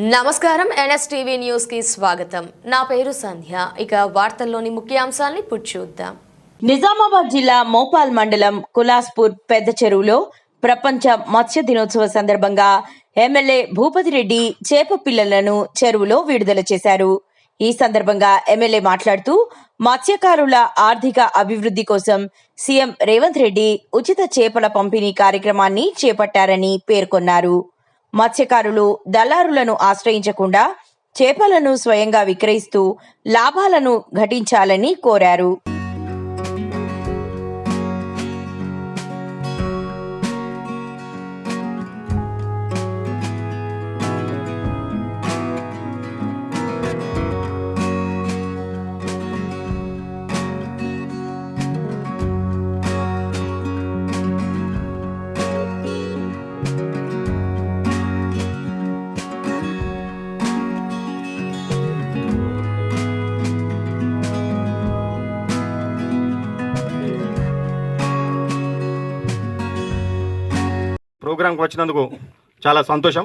నమస్కారం. ఎన్ఎస్టీవీ న్యూస్కి స్వాగతం. నా పేరు సంధ్య. ఇక వార్తల్లోని ముఖ్యాంశాల్ని చూద్దాం. నిజామాబాద్ జిల్లా మోపాల్ మండలం కులాస్పూర్ పెద్ద చెరువులో ప్రపంచ మత్స్య దినోత్సవ సందర్భంగా ఎమ్మెల్యే భూపతి రెడ్డి చేప పిల్లలను చెరువులో విడుదల చేశారు. ఈ సందర్భంగా ఎమ్మెల్యే మాట్లాడుతూ మత్స్యకారుల ఆర్థిక అభివృద్ధి కోసం సీఎం రేవంత్ రెడ్డి ఉచిత చేపల పంపిణీ కార్యక్రమాన్ని చేపట్టారని పేర్కొన్నారు. మత్స్యకారులు దళారులను ఆశ్రయించకుండా చేపలను స్వయంగా విక్రయిస్తూ లాభాలను ఘటించాలని కోరారు. ప్రోగ్రాంకి వచ్చినందుకు చాలా సంతోషం.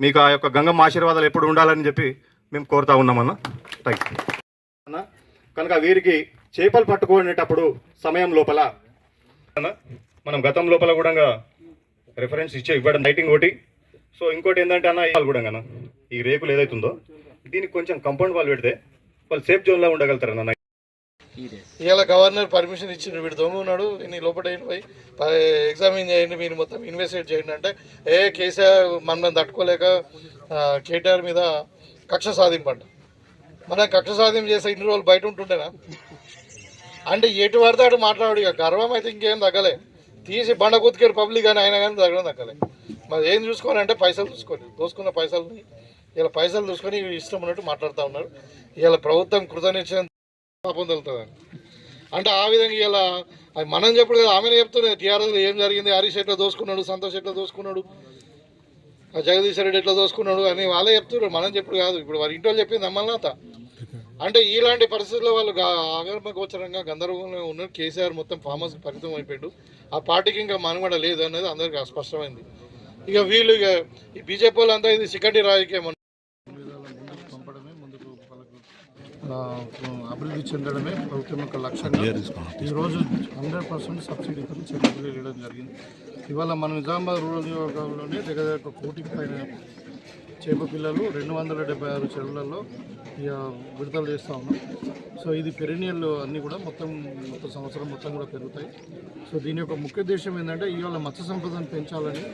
మీకు ఆ యొక్క గంగమ్మ ఆశీర్వాదాలు ఎప్పుడు ఉండాలని చెప్పి మేము కోరుతా ఉన్నామన్న థ్యాంక్ యూ అన్న కనుక వీరికి చేపలు పట్టుకునేటప్పుడు సమయం లోపల అన్న, మనం గతం లోపల కూడా రిఫరెన్స్ ఇచ్చే ఇవ్వడం లైటింగ్ ఒకటి. సో ఇంకోటి ఏంటంటే అన్న కూడా అన్న ఈ రేకులు ఏదైతుందో దీనికి కొంచెం కంపౌండ్ వాళ్ళు పెడితే వాళ్ళు సేఫ్ జోన్లో ఉండగలుగుతారు అన్న. ఇవాళ గవర్నర్ పర్మిషన్ ఇచ్చిండు వీడు దొంగ ఉన్నాడు ఇన్ని లోపల పోయి ఎగ్జామిన్ చేయండి మీరు మొత్తం ఇన్వెస్టిగేట్ చేయండి అంటే ఏ కేసీఆర్ మనం తట్టుకోలేక కేటీఆర్ మీద కక్ష సాధింపంట. మనం కక్ష సాధింపు చేస్తే ఇన్ని రోజులు బయట ఉంటుండేనా? అంటే ఎటు పడితే అటు మాట్లాడు ఇక గర్వం అయితే ఇంకేం తగ్గలే. తీసి బండ కుతికేరు పబ్లిక్ కానీ అయినా కానీ తగ్గడం తగ్గలే. మరి ఏం చూసుకోవాలి అంటే పైసలు చూసుకోండి. దోసుకున్న పైసలు ఇలా పైసలు చూసుకొని ఇష్టం ఉన్నట్టు మాట్లాడుతూ ఉన్నారు. ఇలా ప్రభుత్వం కృతనిచ్చిన పొందలుతుందని అంటే ఆ విధంగా ఇలా అది మనం చెప్పడు కదా ఆమెనే చెప్తుంది టీఆర్ఎస్ ఏం జరిగింది హరీష్ ఎట్లా దోసుకున్నాడు సంతోష్ ఎట్లా దోసుకున్నాడు ఆ జగదీశ్వర రెడ్డి ఎట్లా దోసుకున్నాడు అని వాళ్ళే చెప్తున్నారు మనం చెప్పుడు కాదు. ఇప్పుడు వారి ఇంట్లో చెప్పింది అమ్మలనాథ అంటే ఇలాంటి పరిస్థితుల్లో వాళ్ళు ఆగర్భ గోచరంగా గందరగోళంగా ఉన్నారు కేసీఆర్ మొత్తం ఫామ్ హౌస్కి పరిమితం అయిపోయాడు. ఆ పార్టీకి ఇంకా మనుగడ లేదు అనేది అందరికీ అస్పష్టమైంది. ఇక వీళ్ళు ఇక ఈ బీజేపీ వాళ్ళంతా ఇది సికండి రాజకీయం అభివృద్ధి చెందడమే ప్రభుత్వం యొక్క లక్ష్యంగా ఈరోజు హండ్రెడ్ పర్సెంట్ సబ్సిడీతో చెల్లింపులు వేయడం జరిగింది. ఇవాళ మన నిజామాబాద్ రూరల్ నియోజకవర్గంలోనే దగ్గర దగ్గర కోటికి పైన చేప పిల్లలు రెండు వందల డెబ్బై ఆరు చెరువులలో ఇక విడుదల చేస్తూ ఉన్నాం. సో ఇది పెరినియల్ అన్నీ కూడా మొత్తం మొత్తం సంవత్సరం మొత్తం కూడా పెరుగుతాయి. సో దీని యొక్క ముఖ్య ఉద్దేశం ఏంటంటే ఇవాళ మత్స్య సంపదను పెంచాలని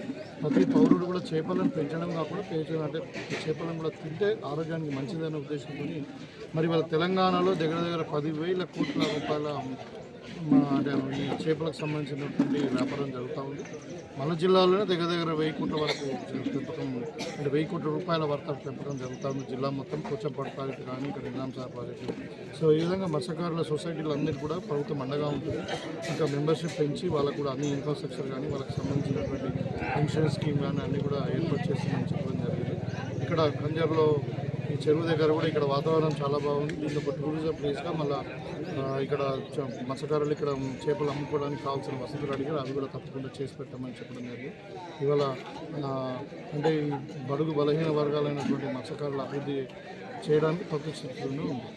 ప్రతి పౌరుడు కూడా చేపలను పెంచడం కాకుండా పెంచడం అంటే చేపలను కూడా తింటే ఆరోగ్యానికి మంచిదనే ఉద్దేశంతో మరి వాళ్ళ తెలంగాణలో దగ్గర దగ్గర పదివేల కోట్ల రూపాయల మా అంటే ఈ చేపలకు సంబంధించినటువంటి వ్యాపారం జరుగుతూ ఉంది. మన జిల్లాలోనే దగ్గర దగ్గర వెయ్యి కోట్ల వరకు పెంపకం అంటే వెయ్యి కోట్ల రూపాయల వరకు పెంపకం జరుగుతూ ఉంది. జిల్లా మొత్తం కోచంపాడు ప్రాజెక్టు కానీ ఇక్కడ నిజాం సార్ ప్రాజెక్టు. సో ఈ విధంగా మత్స్యకారుల సొసైటీలు అందరికీ కూడా ప్రభుత్వం అండగా ఉంటుంది. ఇంకా మెంబర్షిప్ పెంచి వాళ్ళకు కూడా అన్ని ఇన్ఫ్రాస్ట్రక్చర్ కానీ వాళ్ళకి సంబంధించినటువంటి ఇన్సూరెన్స్ స్కీమ్ కానీ అన్నీ కూడా ఏర్పాటు చేస్తామని చెప్పడం జరిగింది. ఇక్కడ కంజర్లో ఈ చెరువు దగ్గర కూడా ఇక్కడ వాతావరణం చాలా బాగుంది. దీంట్లో ఒక టూరిజం ప్లేస్గా మళ్ళీ ఇక్కడ మత్స్యకారులు ఇక్కడ చేపలు అమ్ముకోవడానికి కావాల్సిన వసతులు అడిగారు. అవి కూడా తప్పకుండా చేసి పెట్టమని చెప్పడం జరిగింది. ఇవాళ అంటే ఈ బడుగు బలహీన వర్గాలైనటువంటి మత్స్యకారుల అభివృద్ధి చేయడానికి ప్రభుత్వ ఉంది.